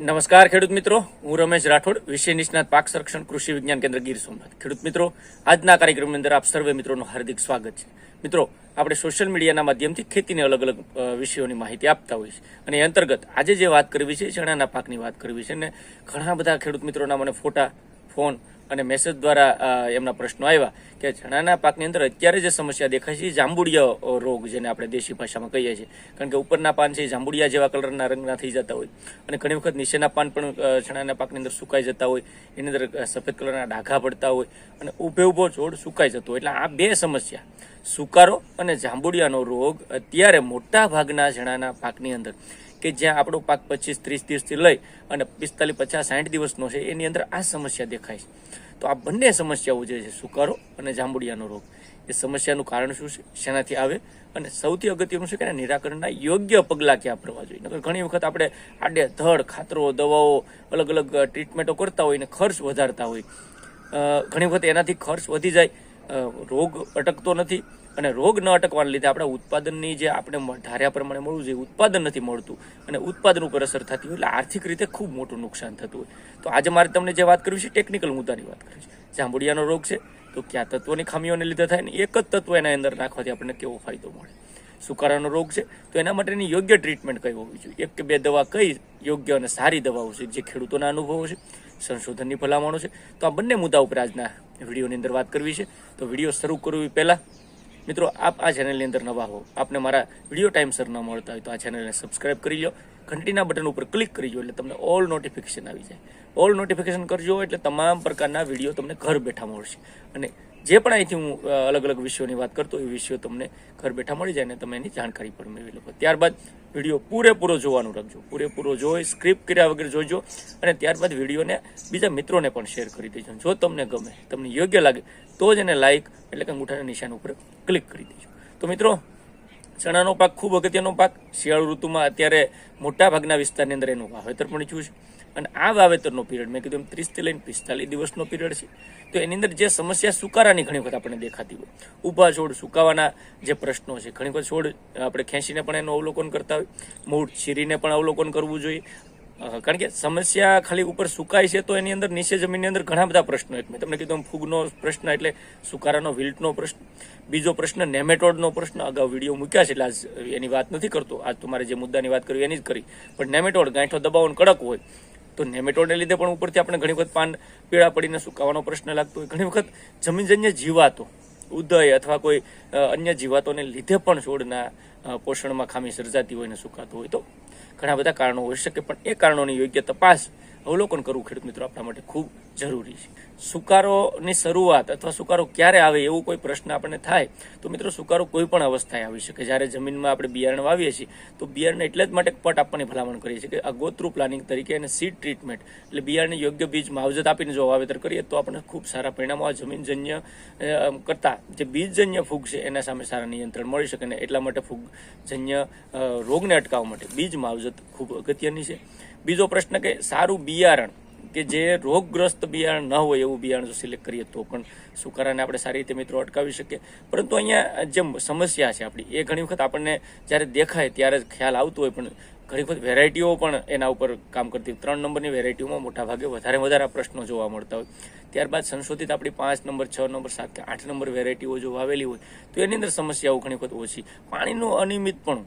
નમસ્કાર ખેડૂત મિત્રો. હું રમેશ રાઠોડ, વિષય નિષ્ણાત પાક સંરક્ષણ કૃષિ વિજ્ઞાન કેન્દ્ર ગીર સોમનાથ. ખેડૂત મિત્રો, આજના કાર્યક્રમની અંદર આપ સર્વે મિત્રોનું હાર્દિક સ્વાગત છે. મિત્રો, આપણે સોશિયલ મીડિયાના માધ્યમથી ખેતીની અલગ અલગ વિષયોની માહિતી આપતા હોઈએ છીએ. અને એ અંતર્ગત આજે જે વાત કરવી છે, ચણાના પાકની વાત કરવી છે અને ઘણા બધા ખેડૂત મિત્રોના મને ફોટા, ફોન અને મેસેજ દ્વારા એમના પ્રશ્નો આવ્યા કે ચણાના પાકની અંદર અત્યારે જે સમસ્યા દેખાય છે એ જાંબુડિયા રોગ જેને આપણે દેશી ભાષામાં કહીએ છીએ. કારણ કે ઉપરના પાન છે જાંબુડિયા જેવા કલરના રંગના થઈ જતા હોય. અને ઘણી વખત નીચેના પાન પણ ચણાના પાકની અંદર સુકાઈ જતા હોય. એની અંદર સફેદ કલરના ડાઘા પડતા હોય અને ઊભે ઊભો છોડ સુકાઈ જતો હોય. એટલે આ બે સમસ્યા. સુકારો અને જાંબુડિયાનો રોગ અત્યારે મોટા ભાગના ચણાના પાકની અંદર. કે જ્યાં આપણો પાક પચીસ, ત્રીસ દિવસથી લઈ અને પિસ્તાલીસ, પચાસ સાઠ દિવસનો છે, એની અંદર આ સમસ્યા દેખાય છે. તો આ બંને સમસ્યાઓ જે છે, સુકારો અને જાંબુડિયાનો રોગ. એ સમસ્યાનું કારણ શું છે? શેનાથી આવે? અને સૌથી અગત્યનું છે કે નિરાકરણના યોગ્ય પગલાં ક્યાં ભરવા જોઈએ? નકર ઘણી વખત આપણે આડે ધડ, ખાતરો, દવાઓ, અલગ અલગ ટ્રીટમેન્ટો કરતા હોય ને ખર્ચ વધારતા હોય. ઘણી વખત એનાથી ખર્ચ વધી જાય. રોગ અટકતો નથી. અને રોગ ન અટકવાના લીધે આપણા ઉત્પાદનની જે આપણે ધાર્યા પ્રમાણે મળવું જોઈએ ઉત્પાદન નથી મળતું. અને ઉત્પાદન ઉપર અસર થતી હોય એટલે આર્થિક રીતે ખૂબ મોટું નુકસાન થતું હોય. તો આજે મારે તમને જે વાત કરવી છે ટેકનિકલ મુદ્દાની વાત કરવી છે. જાંબુડિયાનો રોગ છે, તો કયા તત્વોની ખામીઓને લીધે થાય ને, એક જ તત્વ એના અંદર નાખવાથી આપણને કેવો ફાયદો મળે? સુકારાનો રોગ છે, તો એના માટેની યોગ્ય ટ્રીટમેન્ટ કઈ હોવી જોઈએ? એક કે બે દવા કઈ યોગ્ય અને સારી દવાઓ છે, જે ખેડૂતોના અનુભવો છે, સંશોધનની ભલામણો છે. તો આ બંને મુદ્દા ઉપર આજના વિડીયોની અંદર વાત કરવી છે. તો વીડિયો શરૂ કરવી પહેલાં મિત્રો, આપ આ ચેનલની અંદર નવા હો. આપને મારા વીડિયો ટાઈમસર ન મળતા હોય તો આ ચેનલને સબસ્ક્રાઈબ કરી લો ઘંટીના બટન ઉપર ક્લિક કરી લો એટલે તમને ઓલ નોટિફિકેશન આવી જાય. ઓલ નોટિફિકેશન કરજો એટલે તમામ પ્રકારના વીડિયો તમને ઘર બેઠા મળશે. અને જે પણ અહીંથી હું અલગ અલગ વિષયોની વાત કરતો એ વિષયો તમને ઘર બેઠા મળી જાય ને તમે એની જાણકારી પણ મેળવી લો ત્યારબાદ વીડિયો પૂરેપૂરો જોવાનું રાખજો. પૂરેપૂરો જોઈ સ્ક્રિપ્ટ કર્યા વગર જોજો અને ત્યારબાદ વિડીયોને બીજા મિત્રોને પણ શેર કરી દેજો. જો તમને ગમે, તમને યોગ્ય લાગે, તો જ એને લાઇક એટલે કે અંગૂઠાના નિશાન ઉપર ક્લિક કરી દેજો. તો મિત્રો, ચણાનો પાક ખૂબ અગત્યનો પાક. શિયાળુ ઋતુમાં અત્યારે મોટા ભાગના વિસ્તારની અંદર એનું વાવેતર પણ ઈચ્છું છે. અને આ વાવેતરનો પિરિયડ મેં કીધું એમ ત્રીસથી લઈને પિસ્તાલીસ દિવસનો પિરિયડ છે. તો એની અંદર જે સમસ્યા સુકારાની ઘણી વખત આપણને દેખાતી હોય. ઊભા છોડ સુકાવાના જે પ્રશ્નો છે, ઘણી વખત છોડ આપણે ખેંચીને પણ એનું અવલોકન કરતા હોય. મૂળ છીરીને પણ અવલોકન કરવું જોઈએ. કારણ કે સમસ્યા ખાલી ઉપર સુકાય છે તો એની અંદર નીચે જમીનની અંદર ઘણા બધા પ્રશ્નો એક મેં તમને કીધું ફૂગનો પ્રશ્ન એટલે સુકારાનો વિલ્ટનો પ્રશ્ન. બીજો પ્રશ્ન, નેમેટોડનો પ્રશ્ન. અગાઉ વીડિયો મૂક્યા છે એટલે આજ એની વાત નથી કરતો. આજ તમારે જે મુદ્દાની વાત કરી એની જ કરી. પણ નેમેટોડ ગાંઠો દબાવવાનો કડક હોય. તો નેમેટોડને લીધે પણ ઉપરથી આપણે ઘણી વખત પાન પીળા પડીને સુકાવાનો પ્રશ્ન લાગતો હોય. ઘણી વખત જમીનજન્ય જીવાતો, ઉદય અથવા કોઈ અન્ય જીવાતોને લીધે પણ છોડના પોષણમાં ખામી સર્જાતી હોય ને સુકાતું હોય. તો ઘણા બધા કારણો હોઈ શકે, પણ એ કારણોની યોગ્ય તપાસ અવલોકન કરવું ખેડૂત મિત્રો આપણા માટે ખૂબ જરૂરી છે. સુકારોની શરૂઆત અથવા સુકારો ક્યારે આવે એવું કોઈ પ્રશ્ન આપણને થાય, તો મિત્રો સુકારો કોઈ પણ અવસ્થાએ આવી શકે. જ્યારે જમીનમાં આપણે બિયારણ વાવીએ છીએ, તો બિયારણને એટલે જ માટે પટ આપવાની ભલામણ કરીએ છીએ કે આગોતરું પ્લાનિંગ તરીકે અને સીડ ટ્રીટમેન્ટ એટલે બિયારણને યોગ્ય બીજ માવજત આપીને જો વાવેતર કરીએ, તો આપણને ખૂબ સારા પરિણામો આ જમીનજન્ય કરતાં જે બીજજન્ય ફૂગ છે, એના સામે સારા નિયંત્રણ મળી શકે ને એટલા માટે ફૂગજન્ય રોગને અટકાવવા માટે બીજ માવજત ખૂબ અગત્યની છે. બીજો પ્રશ્ન કે સારું બિયારણ, કે જે રોગગ્રસ્ત બિયારણ ન હોય એવું બિયારણ જો સિલેક્ટ કરીએ તો પણ સુકારાને આપણે સારી રીતે મિત્રો અટકાવી શકીએ. પરંતુ અહીંયા જે સમસ્યા છે આપણી, એ ઘણી વખત આપણને જ્યારે દેખાય ત્યારે જ ખ્યાલ આવતો હોય, પણ ઘણી વખત વેરાયટીઓ પણ એના ઉપર કામ કરતી ત્રણ નંબરની વેરાયટીઓમાં મોટા ભાગે વધારે વધારે પ્રશ્નો જોવા મળતા હોય. ત્યારબાદ સંશોધિત આપણી પાંચ નંબર, છ નંબર, સાત કે આઠ નંબર વેરાયટીઓ જો વાવેલી હોય, તો એની અંદર સમસ્યાઓ ઘણી વખત ઓછી. પાણીનું અનિયમિત પણ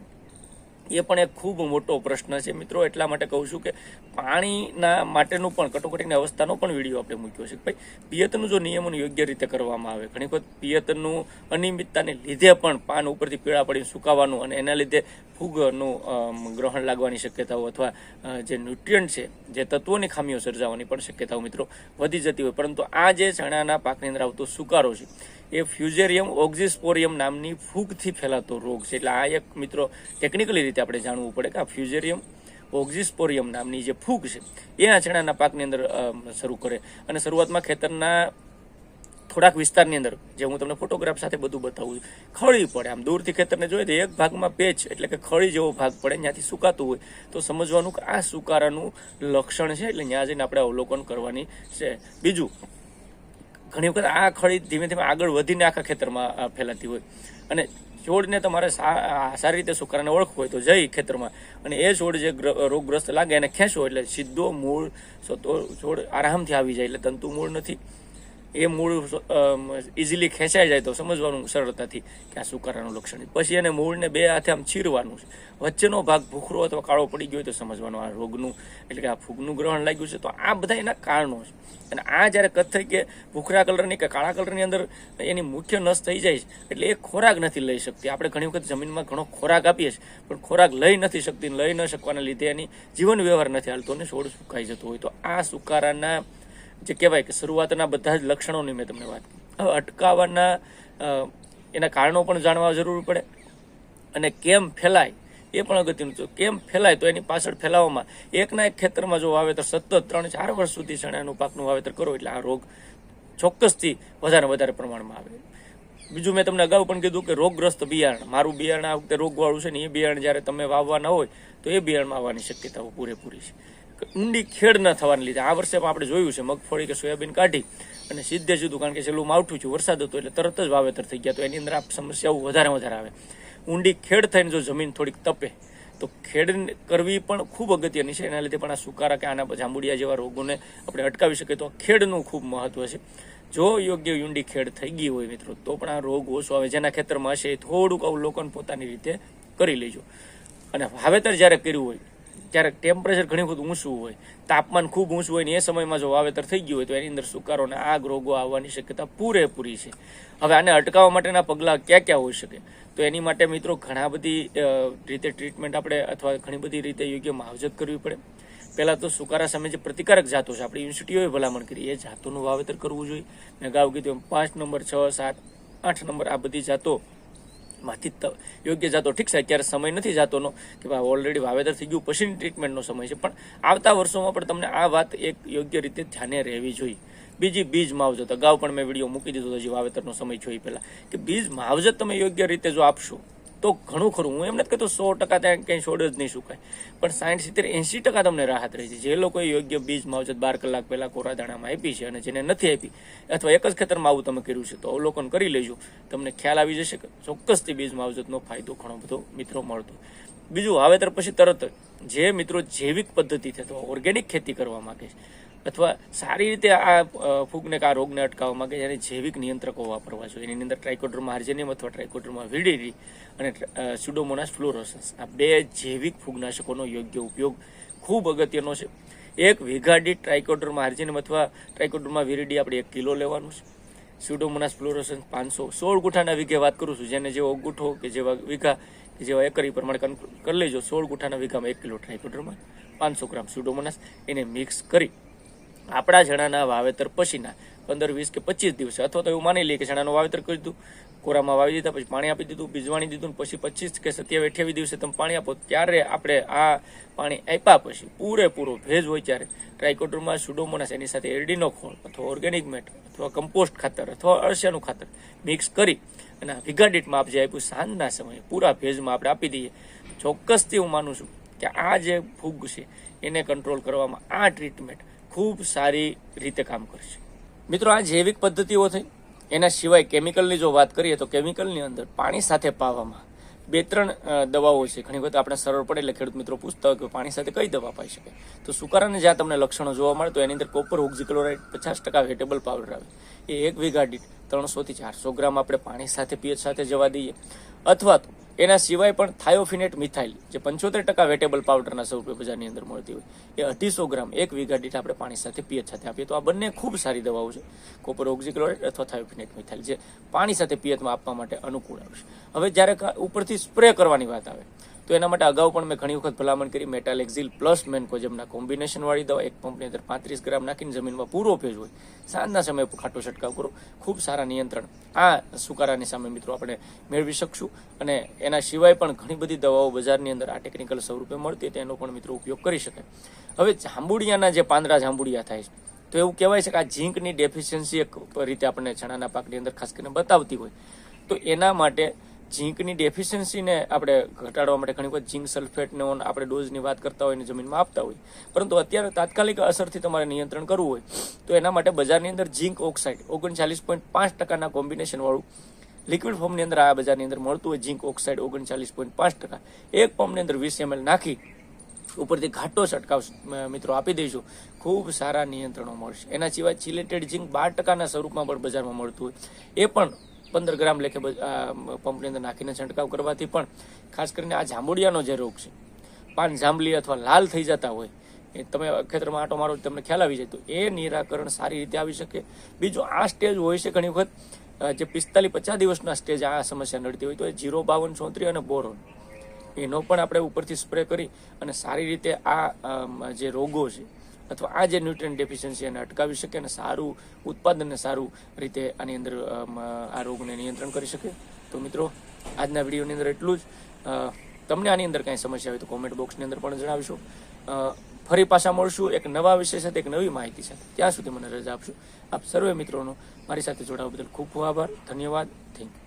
એ પણ એક ખૂબ મોટો પ્રશ્ન છે. મિત્રો, એટલા માટે કહું છું કે પાણીના માટેનું પણ, કટોકટીની અવસ્થાનો પણ વીડિયો આપણે મૂક્યો છે ભાઈ, પિયતનું જો નિયમોનું યોગ્ય રીતે કરવામાં આવે, ઘણી વખત પિયતનું અનિયમિતતાને લીધે પણ પાન ઉપરથી પીળા પડીને સુકાવાનું અને એના લીધે ફૂગનું ગ્રહણ લાગવાની શક્યતાઓ અથવા જે ન્યુટ્રિયન્ટ છે, જે તત્વોની ખામીઓ સર્જાવાની પણ શક્યતાઓ મિત્રો વધી જતી હોય. પરંતુ આ જે ચણાના પાકની અંદર આવતો સુકારો છે, એ ફ્યુઝેરિયમ ઓક્ઝિસ્પોરિયમ નામની ફૂગથી ફેલાતો રોગ છે. એટલે આ એક મિત્રો ટેકનિકલી રીતે આપણે જાણવું પડે કે આ ફ્યુઝેરિયમ ઓક્ઝિસ્પોરિયમ નામની જે ફૂગ છે, એ આંચણાના પાકની અંદર શરૂ કરે. અને શરૂઆતમાં ખેતરના થોડાક વિસ્તારની અંદર, જે હું તમને ફોટોગ્રાફ સાથે બધું બતાવું છું, ખળી પડે. આમ દૂરથી ખેતરને જોઈએ તો એક ભાગમાં પેચ, એટલે કે ખળી જેવો ભાગ પડે, ત્યાંથી સુકાતું હોય. તો સમજવાનું કે આ સુકારાનું લક્ષણ છે, એટલે ત્યાં જઈને આપણે અવલોકન કરવાની છે. બીજું, ઘણી વખત આ ખળી ધીમે ધીમે આગળ વધીને આખા ખેતરમાં ફેલાતી હોય. અને છોડને તમારે સારી રીતે સુકારાને ઓળખવું હોય તો જઈ ખેતરમાં. અને એ છોડ જે રોગગ્રસ્ત લાગે એને ખેંચો એટલે સીધો મૂળ છોડ આરામથી આવી જાય એટલે તંતુ મૂળ નથી. એ મૂળ ઇઝીલી ખેંચાઈ જાય તો સમજવાનું સરળતાથી કે આ સુકારાનું લક્ષણ. પછી એને મૂળને બે હાથે આમ ચીરવાનું છે. વચ્ચેનો ભાગ ભૂખરો અથવા કાળો પડી ગયો હોય તો સમજવાનું આ રોગનું, એટલે કે આ ફૂગનું ગ્રહણ લાગ્યું છે. તો આ બધા એના કારણો છે. અને આ જ્યારે કથ્થઈ કે ભૂખરા કલરની કે કાળા કલરની અંદર એની મુખ્ય નસ થઈ જાય છે, એટલે એ ખોરાક નથી લઈ શકતી. આપણે ઘણી વખત જમીનમાં ઘણો ખોરાક આપીએ છીએ, પણ ખોરાક લઈ નથી શકતી, લઈ ન શકવાના લીધે એની જીવન વ્યવહાર નથી હાલતો અને છોડ સુકાઈ જતો હોય. તો આ સુકારાના જે કહેવાય કે શરૂઆતના બધા જ લક્ષણોની મેં તમને વાત અટકાવવાના એના કારણો પણ જાણવા જરૂર પડે અને કેમ ફેલાય એ પણ અગત્યનું છે. કેમ ફેલાય તો એની પાછળ ફેલાવવામાં એકના એક ખેતરમાં જો વાવેતર સતત ત્રણ ચાર વર્ષ સુધી ચણાનું પાકનું વાવેતર કરો એટલે આ રોગ ચોક્કસથી વધારે વધારે પ્રમાણમાં આવે. બીજું મેં તમને અગાઉ પણ કીધું કે રોગગ્રસ્ત બિયારણ, મારું બિયારણ આ વખતે રોગવાળું છે ને એ બિયારણ જ્યારે તમે વાવવાના હોય તો એ બિયારણમાં આવવાની શક્યતાઓ પૂરેપૂરી છે. ઊંડી ખેડ ન થવાને લીધે. આ વર્ષે પણ આપણે જોયું છે, મગફળી કે સોયાબીન કાઢી અને સીધે સીધું કારણ કે છેલ્લું માવઠું છે. વરસાદ હતો એટલે તરત જ વાવેતર થઈ ગયા. તો એની અંદર આ સમસ્યાઓ વધારે વધારે આવે. ઊંડી ખેડ થઈને જો જમીન થોડીક તપે, તો ખેડ કરવી પણ ખૂબ અગત્યની છે. એના લીધે પણ આ સુકારા કે આના જાંબુડિયા જેવા રોગોને આપણે અટકાવી શકીએ તો ખેડનું ખૂબ મહત્વ છે. જો યોગ્ય ઊંડી ખેડ થઈ ગઈ હોય મિત્રો, તો પણ આ રોગ ઓછો આવે. જેના ખેતરમાં હશે એ થોડુંક અવલોકન પોતાની રીતે કરી લેજો. અને વાવેતર જ્યારે કર્યું હોય ત્યારે ટેમ્પરેચર ઘણી વખત ઊંચું હોય, તાપમાન ખૂબ ઊંચું હોય ને એ સમયમાં જો વાવેતર થઈ ગયું હોય તો એની અંદર સુકારો અને આગ રોગો આવવાની શક્યતા પૂરેપૂરી છે. હવે આને અટકાવવા માટેના પગલાં ક્યાં ક્યાં હોઈ શકે? તો એની માટે મિત્રો ઘણા બધી રીતે ટ્રીટમેન્ટ આપણે અથવા ઘણી બધી રીતે યોગ્ય માવજત કરવી પડે. પહેલાં તો સુકારા સામે જે પ્રતિકારક જાતો છે, આપણી યુનિવર્સિટીઓએ ભલામણ કરી, એ જાતોનું વાવેતર કરવું જોઈએ. મેં અગાઉ કીધું પાંચ નંબર, છ, સાત, આઠ નંબર આ બધી જાતો માંથી યોગ્ય જાતો ઠીક છે, અત્યારે સમય નથી જાતોનો કે ભાઈ ઓલરેડી વાવેતર થઈ ગયું પછીની ટ્રીટમેન્ટનો સમય છે. પણ આવતા વર્ષોમાં પણ તમને આ વાત એક યોગ્ય રીતે ધ્યાને રહેવી જોઈએ. બીજી બીજ માવજત. અગાઉ પણ મેં વીડિયો મૂકી દીધો હતો જે વાવેતરનો સમય જોઈ પહેલાં. કે બીજ માવજત તમે યોગ્ય રીતે જો આપશો તો ઘણું ખરું. હું એમ નથી કહેતો સો ટકા ત્યાં કંઈ છોડ જ નહીં સુકાય. પણ સાઠ સિત્તેર, એંશી ટકા તમને રાહત રહી છે. જે લોકોએ યોગ્ય બીજ, માવજત બાર કલાક પહેલાં કોરા દાણામાં આપી છે અને જેને નથી આપી, અથવા એક જ ખેતરમાં આવું તમે કર્યું છે, તો અવલોકન કરી લેજો. તમને ખ્યાલ આવી જશે કે ચોક્કસથી બીજ, માવજતનો ફાયદો ઘણો બધો મિત્રો મળતો. બીજું, વાવેતર પછી તરત જ મિત્રો જૈવિક પદ્ધતિથી અથવા ઓર્ગેનિક ખેતી કરવા માગે છે અથવા સારી રીતે આ ફૂગને આ રોગને અટકાવવા માંગે છે જૈવિક નિયંત્રકો વાપરવા જોઈએ. એની અંદર ટ્રાઇકોડર્મા હાર્જેનિયમ અથવા ટ્રાઇકોડર્મા વિડીરી અને સ્યુડોમોનાસ ફ્લોરોસન્સ આ બે જૈવિક ફૂગનાશકોનો યોગ્ય ઉપયોગ ખૂબ અગત્યનો છે. એક વીઘા દીઠ ટ્રાઇકોડર્મા હાર્જેનિયમ અથવા ટ્રાઇકોડર્મા વિરીડી આપણે એક કિલો લેવાનું છે. સ્યુડોમોનાસ ફ્લોરોસન્સ પાંચસો સોળ ગુઠાના વીઘે વાત કરું છું. જેને જેવો ગુઠો કે જેવા વીઘા કે જેવા એકર પ્રમાણે કરી લેજો. સોળ ગુઠાના વીઘામાં એક કિલો ટ્રાઇકોડર્મા પાંચસો ગ્રામ સ્યુડોમોનાસ એને મિક્સ કરી આપણા ચણાના વાવેતર પછીના પંદર, વીસ કે પચીસ દિવસે. અથવા તો એવું માની લઈએ કે ચણાનું વાવેતર કરી દીધું, કોરામાં વાવી દીધા, પછી પાણી આપી દીધું, બીજવાણી દીધું પછી પચીસ કે સત્યાવી અઠ્યાવીસ દિવસે તમે પાણી આપો, ત્યારે આપણે આ પાણી આપ્યા પછી પૂરેપૂરો ભેજ હોય ત્યારે ટ્રાઇકોડર્મા સુડોમોનાસ એની સાથે એરડીનો ખોળ અથવા ઓર્ગેનિક મેટ અથવા કમ્પોસ્ટ ખાતર અથવા અળસિયાનું ખાતર મિક્સ કરી અને વિઘાડીટમાં આપ જે આપ્યું સાંજના સમયે પૂરા ભેજમાં આપણે આપી દઈએ. ચોક્કસથી હું માનું છું કે આ જે ફૂગ છે, એને કંટ્રોલ કરવામાં આ ટ્રીટમેન્ટ ખૂબ સારી રીતે કામ કરશે મિત્રો, આ જૈવિક પદ્ધતિઓ થઈ. એના સિવાય કેમિકલની જો વાત કરીએ તો કેમિકલની અંદર પાણી સાથે પાવામાં બે ત્રણ દવાઓ છે. ઘણી વખત આપણે સરળ પડે એટલે ખેડૂત મિત્રો પૂછતા હોય કે પાણી સાથે કઈ દવા પાઈ શકે. તો સુકારાને જ્યાં તમને લક્ષણો જોવા મળે તો એની અંદર કોપર ઓક્ઝિક્લોરાઇડ પચાસ ટકા વેટેબલ પાવડર આવે. એ એક વીઘા દીઠ ત્રણસોથી ચારસો ગ્રામ આપણે પાણી સાથે પીએચ સાથે જવા દઈએ. અથવા તો એના સિવાય પણ થાયોફિનેટ મિથાઇલ, જે પંચોતેર ટકા વેટેબલ પાવડરના સ્વરૂપે બજારની અંદર મળતી હોય, એ અઢીસો ગ્રામ એક વીઘા દીઠ આપણે પાણી સાથે પીએચ સાથે આપીએ. તો આ બંને ખૂબ સારી દવાઓ છે. કોપર ઓક્ઝિક્લોરાઇડ અથવા થાયોફિનેટ મિથાઇલ, જે પાણી સાથે પિયતમાં આપવા માટે અનુકૂળ આવશે હવે જ્યારે ઉપરથી સ્પ્રે કરવાની વાત આવે તો એના માટે અગાઉ પણ મેં ઘણી વખત ભલામણ કરી. મેટાલ એક્ઝિલ પ્લસ મેન્કોજેમના કોમ્બિનેશન વાળી દવા એક પંપની અંદર પાંત્રીસ ગ્રામ નાખીને જમીનમાં પૂરો ભેજ હોય, સાંજના સમયે ખાટો છંટકાવ કરો. ખૂબ સારા નિયંત્રણ. આ સુકારાની સામે મિત્રો આપણે મેળવી શકશું અને એના સિવાય પણ ઘણી બધી દવાઓ બજારની અંદર આ ટેકનિકલ સ્વરૂપે મળતી તેનો પણ મિત્રો ઉપયોગ કરી શકાય. હવે જાંબુડિયાના જે પાંદડા જાંબુડિયા થાય છે, તો એવું કહેવાય છે કે આ ઝીંકની ડેફિશિયન્સી એક રીતે આપણને ચણાના પાકની અંદર ખાસ કરીને બતાવતી હોય. તો એના માટે ઝીંકની ડેફિશિયન્સીને આપણે ઘટાડવા માટે ઘણી વખત ઝીંક સલ્ફેટનો આપણે ડોઝની વાત કરતા હોય અને જમીનમાં આપતા હોય. પરંતુ અત્યારે તાત્કાલિક અસરથી તમારે નિયંત્રણ કરવું હોય, તો એના માટે બજારની અંદર ઝીંક ઓક્સાઇડ ઓગણચાલીસ પોઈન્ટ પાંચ ટકાના કોમ્બિનેશન વાળું લિક્વિડ ફોર્મની અંદર આ બજારની અંદર મળતું હોય ઝીંક ઓક્સાઇડ ઓગણચાલીસ પોઈન્ટ પાંચ ટકા. એક પંપની અંદર વીસ એમએલ નાખી, ઉપરથી ઘાટો છંટકાવ મિત્રો આપી દઈશું. ખૂબ સારા નિયંત્રણો મળશે. એના સિવાય ચિલેટેડ ઝીંક બાર ટકાના સ્વરૂપમાં પણ બજારમાં મળતું હોય. એ પણ પંદર ગ્રામ લેખે પંપની અંદર નાખીને છંટકાવ કરવાથી પણ ખાસ કરીને આ જાંબુડિયાનો જે રોગ છે, પાન જાંબલી અથવા લાલ થઈ જતા હોય, એ તમે ખેતરમાં આટો મારો તમને ખ્યાલ આવી જાય, તો એ નિરાકરણ સારી રીતે આવી શકે. બીજું આ સ્ટેજ હોય છે ઘણી વખત જે પિસ્તાલીસ પચાસ દિવસના સ્ટેજ આ સમસ્યા નડતી હોય તો એ જીરો, બાવન, ચોત્રી અને બોરોન. એનો પણ આપણે ઉપરથી સ્પ્રે કરી અને સારી રીતે આ જે રોગો છે અથવા આ જે ન્યુટ્રન ડેફિશિયન્સી એને અટકાવી શકે અને સારું ઉત્પાદનને સારું રીતે આની અંદર આ રોગને નિયંત્રણ કરી શકે. તો મિત્રો, આજના વિડીયોની અંદર એટલું જ. તમને આની અંદર કાંઈ સમસ્યા હોય તો કોમેન્ટ બોક્સની અંદર પણ જણાવીશું. ફરી પાછા મળશું એક નવા વિષય સાથે, એક નવી માહિતી સાથે. ત્યાં સુધી મને રજા આપશો. આપ સર્વે મિત્રોનો મારી સાથે જોડાવા બદલ ખૂબ ખૂબ આભાર. ધન્યવાદ. Thank you